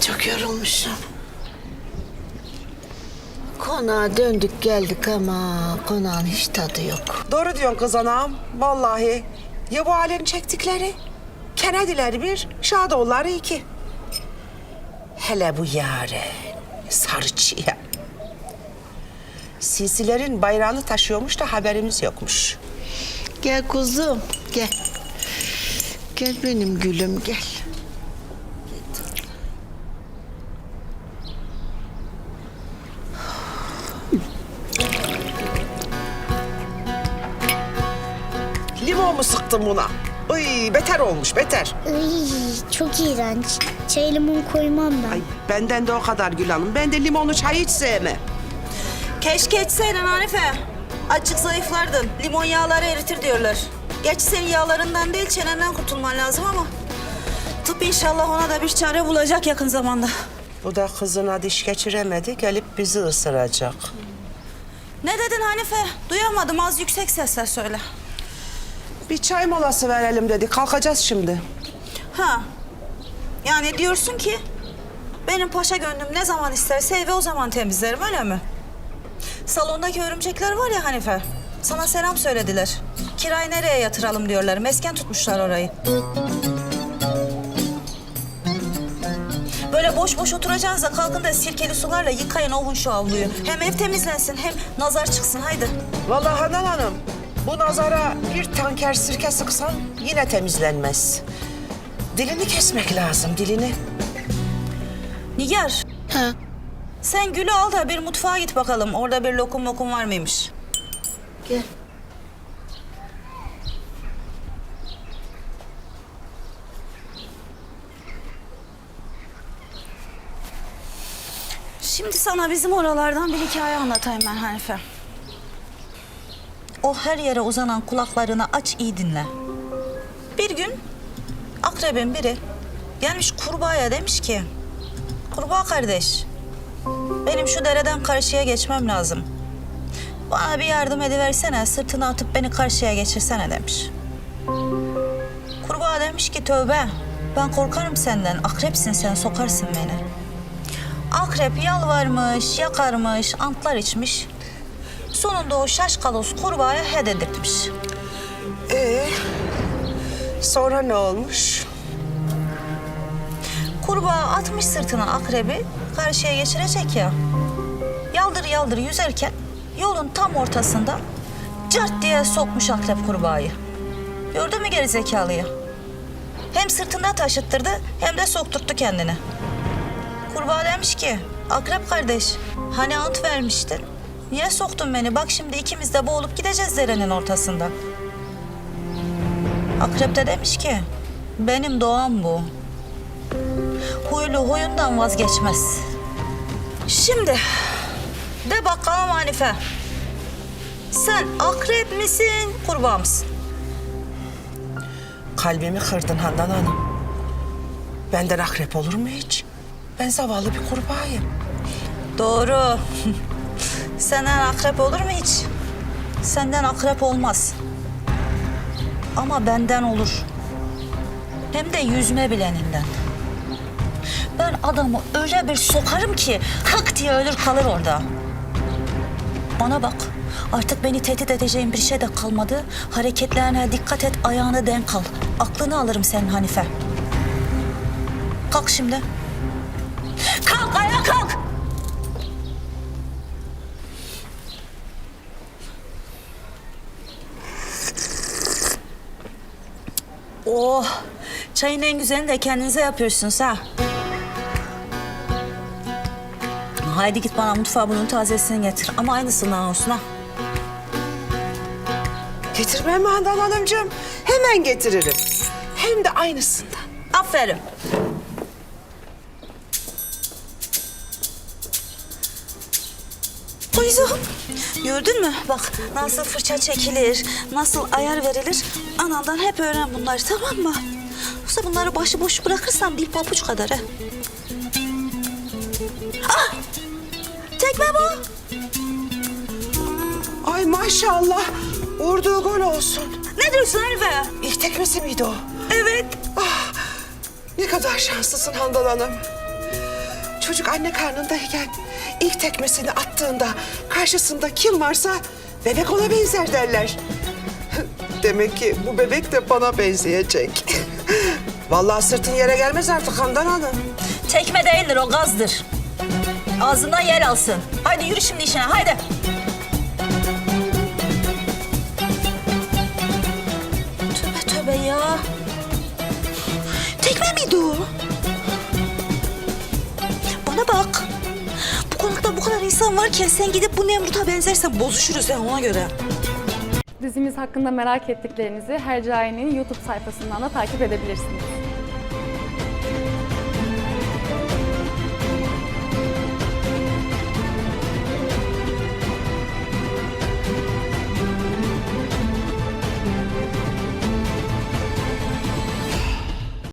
çok yorulmuşum. Konağa döndük geldik ama konağın hiç tadı yok. Doğru diyorsun kız anam. Vallahi. Ya bu alemin çektikleri? Kenediler bir, Şadoğulları iki. Hele bu yare, sarıçıya. Sinsilerin bayrağını taşıyormuş da haberimiz yokmuş. Gel kuzum gel. Gel benim gülüm gel. Mu sıktın buna? Ay beter olmuş, beter. Iy, çok iğrenç. Çay limon koymam ben. Ay benden de o kadar Gül Hanım. Ben de limonlu çay hiç sevmem. Keşke içseydin Hanife. Açık zayıflardın. Limon yağları eritir diyorlar. Gerçi senin yağlarından değil çenenden kurtulman lazım ama... Tıp inşallah ona da bir çare bulacak yakın zamanda. Bu da kızına diş geçiremedi, gelip bizi ısıracak. Ne dedin Hanife? Duyamadım az yüksek sesle söyle. Bir çay molası verelim dedi. Kalkacağız şimdi. Ha. Yani diyorsun ki benim paşa gönlüm ne zaman isterse evi o zaman temizlerim öyle mi? Salondaki örümcekler var ya Hanife. Sana selam söylediler. Kirayı nereye yatıralım diyorlar. Mesken tutmuşlar orayı. Böyle boş boş oturacağınıza kalkın da sirkeli sularla yıkayın ovun şu avluyu. Hem ev temizlensin hem nazar çıksın haydi. Vallahi Handan Hanım, bu nazara bir tanker sirke sıksan yine temizlenmez. Dilini kesmek lazım, dilini. Nigar Ha. sen Gül'ü al da bir mutfağa git bakalım. Orada bir lokum lokum var mıymış? Gel. Şimdi sana bizim oralardan bir hikaye anlatayım ben Hanife. O her yere uzanan kulaklarını aç iyi dinle. Bir gün akrebin biri gelmiş kurbağaya demiş ki... Kurbağa kardeş, benim şu dereden karşıya geçmem lazım. Bana bir yardım ediversene, sırtını atıp beni karşıya geçirsene demiş. Kurbağa demiş ki tövbe, ben korkarım senden, akrepsin sen, sokarsın beni. Akrep yalvarmış, yakarmış, antlar içmiş. Sonunda o şaşkalos kurbağaya he dedirtmiş. Ee, sonra ne olmuş? Kurbağa atmış sırtına akrebi, karşıya geçirecek ya. Yaldır yaldır yüzerken yolun tam ortasında cart diye sokmuş akrep kurbağayı. Gördün mü geri zekalıyı? Hem sırtında taşıttırdı hem de sokturttu kendini. Kurbağa demiş ki, akrep kardeş hani ant vermiştin. Niye soktun beni? Bak şimdi ikimiz de boğulup gideceğiz derenin ortasında. Akrep de demiş ki, benim doğam bu. Huylu huyundan vazgeçmez. Şimdi de bakalım Hanife. Sen akrep misin, kurbağa mısın? Kalbimi kırdın Handan Hanım. Benden akrep olur mu hiç? Ben zavallı bir kurbağayım. Doğru. Senden akrep olur mu hiç? Senden akrep olmaz. Ama benden olur. Hem de yüzme bileninden. Ben adamı öyle bir sokarım ki hak diye ölür kalır orada. Bana bak. Artık beni tehdit edeceğin bir şey de kalmadı. Hareketlerine dikkat et, ayağını denk al. Aklını alırım senin Hanife. Kalk şimdi. Kalk, ayağa kalk. Oh, çayın en güzelini de kendinize yapıyorsunuz ha. Haydi git bana mutfağa bunun tazesini getir. Ama aynısından olsun ha. Getirmem Handan Hanımcığım? Hemen getiririm. Hem de aynısından. Aferin. Kuzum. Gördün mü? Bak nasıl fırça çekilir, nasıl ayar verilir. Anandan hep öğren bunları tamam mı? Yoksa bunları başıboş bırakırsam dil papuç kadar ha. Ah! Tekme bu. Ay maşallah. Vurduğu gol olsun. Ne diyorsun Hanife? İlk tekmesi miydi o? Evet. Ne kadar şanslısın Handan Hanım. Çocuk anne karnındayken ilk tekmesini attığında karşısında kim varsa bebek ona benzer derler. Demek ki bu bebek de bana benzeyecek. Vallahi sırtın yere gelmez artık Handan Hanım. Tekme değildir o gazdır. Ağzından yer alsın. Haydi yürü şimdi işine haydi. Tövbe tövbe ya. Tekme miydi o? İnsan varken sen gidip bu Nemrut'a benzersen bozuşuruz ya ona göre. Dizimiz hakkında merak ettiklerinizi Hercai'nin YouTube sayfasından da takip edebilirsiniz.